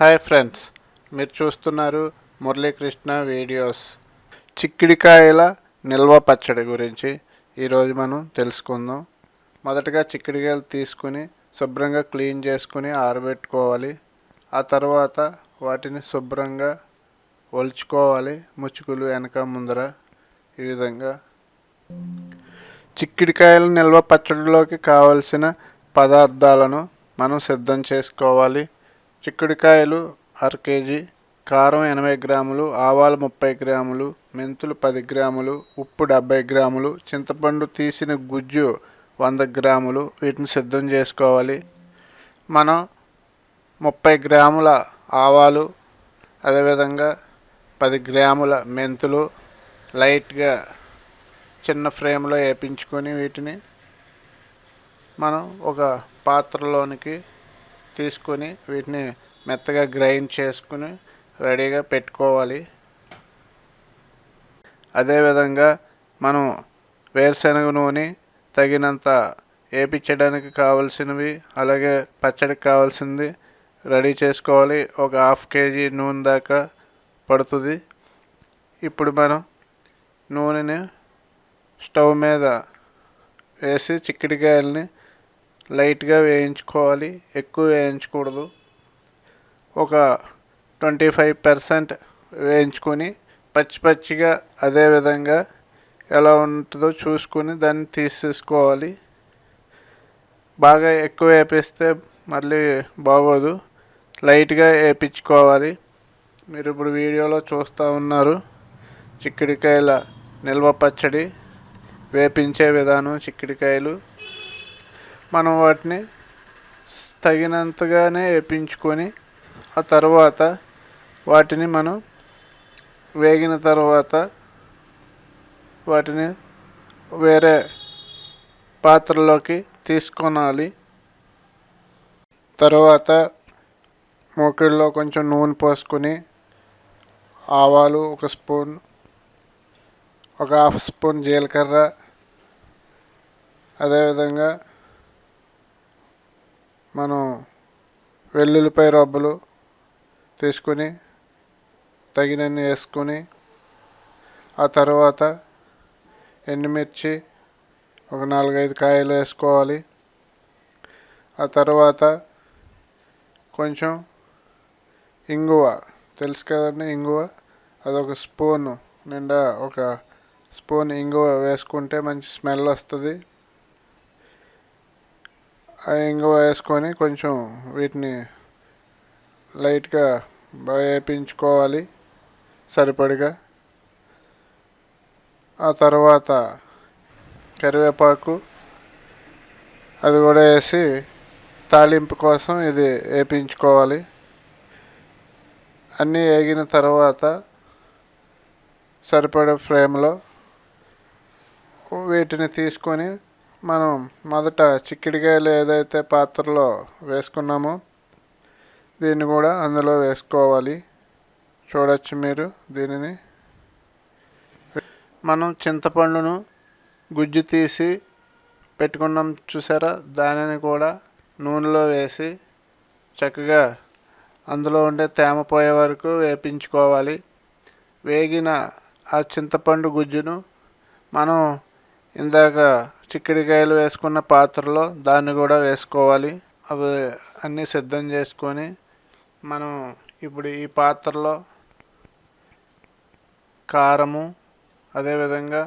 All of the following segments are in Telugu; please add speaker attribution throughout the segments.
Speaker 1: హాయ్ ఫ్రెండ్స్ మీరు చూస్తున్నారు మురళీకృష్ణ వీడియోస్. చిక్కిడికాయల నిల్వ పచ్చడి గురించి ఈరోజు మనం తెలుసుకుందాం. మొదటగా చిక్కిడికాయలు తీసుకుని శుభ్రంగా క్లీన్ చేసుకుని ఆరబెట్టుకోవాలి. ఆ తర్వాత వాటిని శుభ్రంగా ఒలుచుకోవాలి ముచ్చుకులు వెనక ముందర ఈ విధంగా. చిక్కిడికాయల నిల్వ పచ్చడిలోకి కావలసిన పదార్థాలను మనం సిద్ధం చేసుకోవాలి. చిక్కుడుకాయలు అర కేజీ కారం ఎనభై గ్రాములు ఆవాలు ముప్పై గ్రాములు మెంతులు పది గ్రాములు ఉప్పు డెబ్బై గ్రాములు చింతపండు తీసిన గుజ్జు వంద గ్రాములు వీటిని సిద్ధం చేసుకోవాలి. మనం ముప్పై గ్రాముల ఆవాలు అదేవిధంగా పది గ్రాముల మెంతులు లైట్గా చిన్న ఫ్రేమ్లో వేపించుకొని వీటిని మనం ఒక పాత్రలోనికి తీసుకొని వీటిని మెత్తగా గ్రైండ్ చేసుకుని రెడీగా పెట్టుకోవాలి. అదేవిధంగా మనం వేరుశనగ నూనె తగినంత వేపించడానికి కావాల్సినవి అలాగే పచ్చడికి కావాల్సింది రెడీ చేసుకోవాలి. ఒక హాఫ్ కేజీ నూనె దాకా పడుతుంది. ఇప్పుడు మనం నూనెని స్టవ్ మీద వేసి చిక్కుడుకాయలని లైట్గా వేయించుకోవాలి. ఎక్కువ వేయించకూడదు. ఒక ట్వంటీ ఫైవ్ పర్సెంట్ వేయించుకొని పచ్చి పచ్చిగా అదే విధంగా ఎలా ఉంటుందో చూసుకొని దాన్ని తీసేసుకోవాలి. బాగా ఎక్కువ వేపిస్తే మళ్ళీ బాగోదు. లైట్గా వేపించుకోవాలి మీరు ఇప్పుడు వీడియోలో చూస్తూ ఉన్నారు. చిక్కుడుకాయల నిల్వ పచ్చడి వేపించే విధానం చిక్కుడుకాయలు. మనం వాటిని తగినంతగానే వేపించుకొని ఆ తర్వాత వాటిని మనం వేగిన తర్వాత వాటిని వేరే పాత్రలోకి తీసుకొనాలి. తర్వాత మూకిల్లో కొంచెం నూనె పోసుకొని ఆవాలు ఒక స్పూన్ ఒక హాఫ్ స్పూన్ జీలకర్ర అదేవిధంగా మనం వెల్లుల్లిపాయ రబ్బలు తీసుకొని తగినన్ని వేసుకొని ఆ తర్వాత ఎండుమిర్చి ఒక నాలుగైదు కాయలు వేసుకోవాలి. ఆ తర్వాత కొంచెం ఇంగువ తెలుసు కదండి ఇంగువ? అదొక స్పూన్ నిండా ఒక స్పూన్ ఇంగువ వేసుకుంటే మంచి స్మెల్ వస్తుంది. ఇంగువ వేసుకొని కొంచెం వీటిని లైట్గా బాగా వేపించుకోవాలి సరిపడిగా. ఆ తర్వాత కరివేపాకు అది కూడా వేసి తాలింపు కోసం ఇది వేపించుకోవాలి. అన్నీ వేగిన తర్వాత సరిపడే ఫ్రేమ్లో వీటిని తీసుకొని మనం మొదట చిక్కిడికాయలు ఏదైతే పాత్రలో వేసుకున్నామో దీన్ని కూడా అందులో వేసుకోవాలి. చూడొచ్చు మీరు దీనిని. మనం చింతపండును గుజ్జు తీసి పెట్టుకున్నాం చూసారా? దానిని కూడా నూనెలో వేసి చక్కగా అందులో ఉండే తేమ పోయే వరకు వేపించుకోవాలి. వేగిన ఆ చింతపండు గుజ్జును మనం ఇందాక చిక్కుడుకాయలు వేసుకున్న పాత్రలో దాన్ని కూడా వేసుకోవాలి. అవి అన్నీ సిద్ధం చేసుకొని మనం ఇప్పుడు ఈ పాత్రలో కారము అదేవిధంగా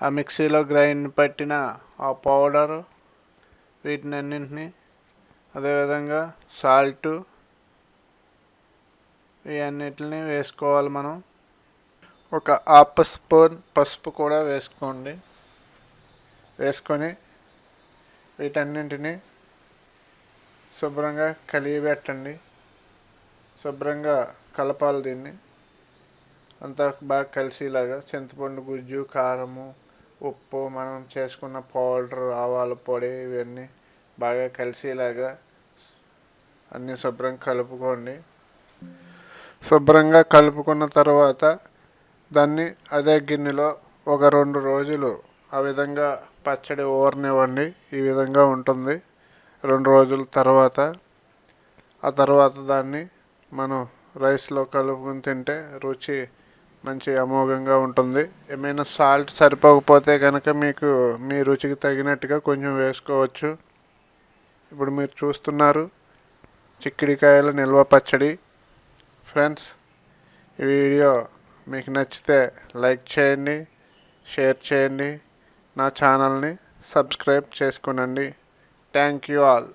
Speaker 1: ఆ మిక్సీలో గ్రైండ్ పట్టిన ఆ పౌడరు వీటిని అన్నింటినీ అదేవిధంగా సాల్టు ఇవన్నిటిని వేసుకోవాలి మనం. ఒక హాఫ్ స్పూన్ పసుపు కూడా వేసుకోండి. వేసుకొని వీటన్నింటినీ శుభ్రంగా కలిగి పెట్టండి శుభ్రంగా కలపాలి దీన్ని. అంతా బాగా కలిసేలాగా చింతపండు గుజ్జు కారము ఉప్పు మనం చేసుకున్న పౌడర్ ఆవాల పొడి ఇవన్నీ బాగా కలిసేలాగా అన్నీ శుభ్రంగా కలుపుకోండి. శుభ్రంగా కలుపుకున్న తర్వాత దాన్ని అదే గిన్నెలో ఒక రెండు రోజులు ఆ విధంగా పచ్చడి ఊరనివ్వండి ఈ విధంగా ఉంటుంది. రెండు రోజుల తర్వాత ఆ తర్వాత దాన్ని మనం రైస్లో కలుపుకొని తింటే రుచి మంచి అమోఘంగా ఉంటుంది. ఏమైనా సాల్ట్ సరిపోకపోతే కనుక మీకు మీ రుచికి తగినట్టుగా కొంచెం వేసుకోవచ్చు. ఇప్పుడు మీరు చూస్తున్నారు చిక్కిడికాయల నిల్వ పచ్చడి. ఫ్రెండ్స్ ఈ వీడియో మీకు నచ్చితే లైక్ చేయండి షేర్ చేయండి నా ఛానల్ని సబ్స్క్రైబ్ చేసుకోనండి. Thank you all.